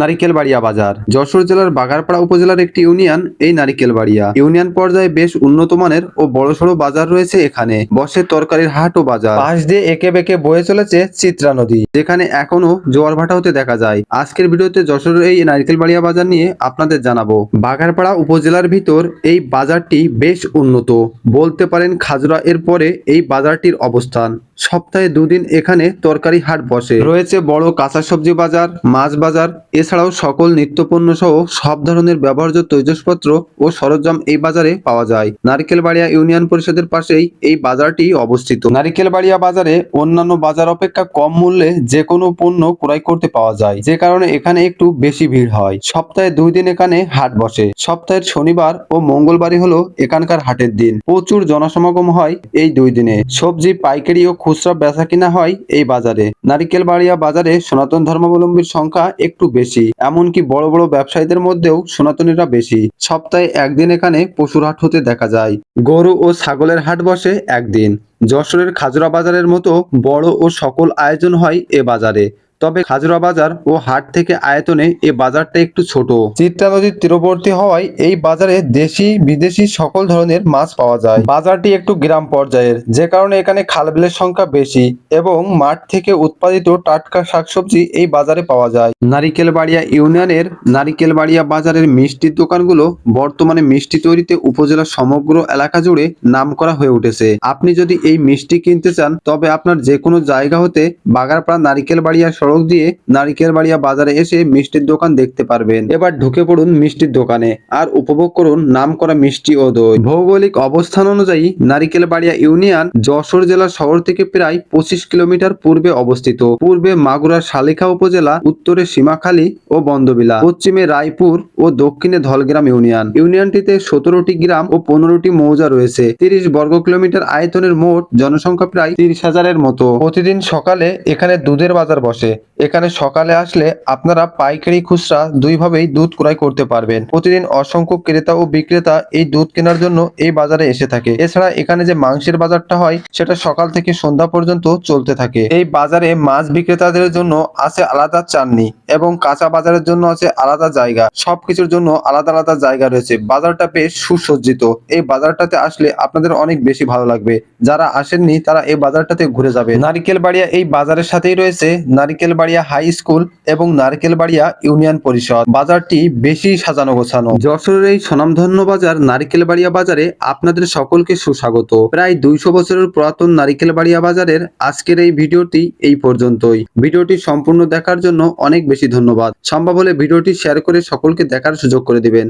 নারিকেলবাড়িয়া বাজার। যশোর জেলার বাগারপাড়া উপজেলার একটি ইউনিয়ন, এই নারিকেল নারিকেলবাড়িয়া। ইউনিয়ন পর্যায়ে বেশ উন্নত মানের ও বড়সড় বাজার রয়েছে এখানে। বসে তরকারির হাট ও বাজার। পাশ দিয়ে একে বেঁকে বয়ে চলেছে চিত্রা নদী, যেখানে এখনও জোয়ার ভাটা হতে দেখা যায়। আজকের ভিডিওতে যশোরের এই নারিকেলবাড়িয়া বাজার নিয়ে আপনাদের জানাব। বাগারপাড়া উপজেলার ভিতর এই বাজারটি বেশ উন্নত। বলতে পারেন খাজরা এর পরে এই বাজারটির অবস্থান। সপ্তাহে দুদিন এখানে তরকারি হাট বসে। রয়েছে বড় কাঁচা সবজি বাজার, মাছ বাজার এছাড়াও সকল নিত্যপণ্য সহ সব ধরনের ব্যবহার্য তৈজসপত্র ও সরঞ্জাম এই বাজারে পাওয়া যায়। নারিকেলবাড়িয়া ইউনিয়ন পরিষদের পাশেই এই বাজারটি অবস্থিত। নারিকেলবাড়িয়া বাজারে অন্যান্য বাজার অপেক্ষা কম মূল্যে যে কোনো পণ্য ক্রয় করতে পাওয়া যায়, যে কারণে এখানে একটু বেশি ভিড় হয়। সপ্তাহে দুই দিন এখানে হাট বসে। সপ্তাহের শনিবার ও মঙ্গলবারই হলো এখানকার হাটের দিন। প্রচুর জনসমাগম হয় এই দুই দিনে। সবজি, পাইকারি ও খুচরা বেচা কিনা হয় এই বাজারে। নারিকেলবাড়িয়া বাজারে সনাতন ধর্মাবলম্বীর সংখ্যা একটু বেশি। এমনকি বড় বড় ব্যবসায়ীদের মধ্যেও সনাতনীরা বেশি। সপ্তাহে একদিন এখানে পশুর হাট হতে দেখা যায়। গরু ও ছাগলের হাট বসে একদিন। যশোরের খাজুরা বাজারের মতো বড় ও সকল আয়োজন হয় এ বাজারে। তবে খাজুরা বাজার ও হাট থেকে আয়তনে এ বাজারটা একটু ছোট। চিত্রা নদীর তীরবর্তী হওয়ায় এই বাজারে দেশি, বিদেশি সকল ধরনের মাছ পাওয়া যায়। বাজারটি একটু গ্রাম পর্যায়ের, যে কারণে এখানে খালবিলের সংখ্যা বেশি এবং মাঠ থেকে উৎপাদিত টাটকা শাকসবজি এই বাজারে পাওয়া যায়। নারিকেলবাড়িয়া ইউনিয়নের নারিকেলবাড়িয়া বাজারের মিষ্টির দোকানগুলো বর্তমানে মিষ্টি তৈরিতে উপজেলার সমগ্র এলাকা জুড়ে নাম করা হয়ে উঠেছে। আপনি যদি এই মিষ্টি কিনতে চান, তবে আপনার যে কোনো জায়গা হতে বাগারপাড়া নারিকেলবাড়িয়া সড়ক দিয়ে নারিকেলবাড়িয়া বাজারে এসে মিষ্টির দোকান দেখতে পারবেন। এবার ঢুকে পড়ুন মিষ্টির দোকানে আর উপভোগ করুন নাম করা মিষ্টি ও দই। ভৌগোলিক অবস্থান অনুযায়ী নারিকেলবাড়িয়া ইউনিয়ন যশোর জেলা শহর থেকে প্রায় পঁচিশ কিলোমিটার পূর্বে অবস্থিত। পূর্বে মাগুরার শালিখা উপজেলা, উত্তরে সীমাখালী ও বন্দবিলা, পশ্চিমে রায়পুর ও দক্ষিণে ধলগ্রাম ইউনিয়ন। ইউনিয়নটিতে সতেরোটি গ্রাম ও পনেরোটি মৌজা রয়েছে। তিরিশ বর্গ কিলোমিটার আয়তনের মোট জনসংখ্যা প্রায় তিরিশ হাজারের মতো। প্রতিদিন সকালে এখানে দুধের বাজার বসে। এখানে সকালে আসলে আপনারা পাইকারি খুচরা দুইভাবেই দুধ ক্রয় করতে পারবেন। প্রতিদিন অসংখ্য ক্রেতা ও বিক্রেতা এই দুধ কেনার জন্য এই বাজারে এসে থাকে। এছাড়া এখানে যে মাংসের বাজারটা হয়, সেটা সকাল থেকে সন্ধ্যা পর্যন্ত চলতে থাকে। এই বাজারে মাছ বিক্রেতাদের জন্য আছে আলাদা চাননি এবং কাঁচা বাজারের জন্য আছে আলাদা জায়গা। সবকিছুর জন্য আলাদা আলাদা জায়গা রয়েছে। বাজারটা বেশ সুসজ্জিত। এই বাজারটাতে আসলে আপনাদের অনেক বেশি ভালো লাগবে। যারা আসেননি, তারা এই বাজারটাতে ঘুরে যাবে নারিকেল বাড়িয়া এই বাজারের সাথেই রয়েছে। নারিকেলবাড়িয়া হাই স্কুল এবং নারিকেলবাড়িয়া ইউনিয়ন পরিষদ। বাজারটি বেশি সাজানো গোছানো। যশোরের এই স্বনামধন্য বাজার নারিকেলবাড়িয়া বাজারে আপনাদের সকলকে সুস্বাগত। প্রায় দুইশো বছরের পুরাতন নারিকেলবাড়িয়া বাজারের আজকের এই ভিডিওটি এই পর্যন্তই। ভিডিওটি সম্পূর্ণ দেখার জন্য অনেক বেশি ধন্যবাদ। সম্ভব হলে ভিডিওটি শেয়ার করে সকলকে দেখার সুযোগ করে দিবেন।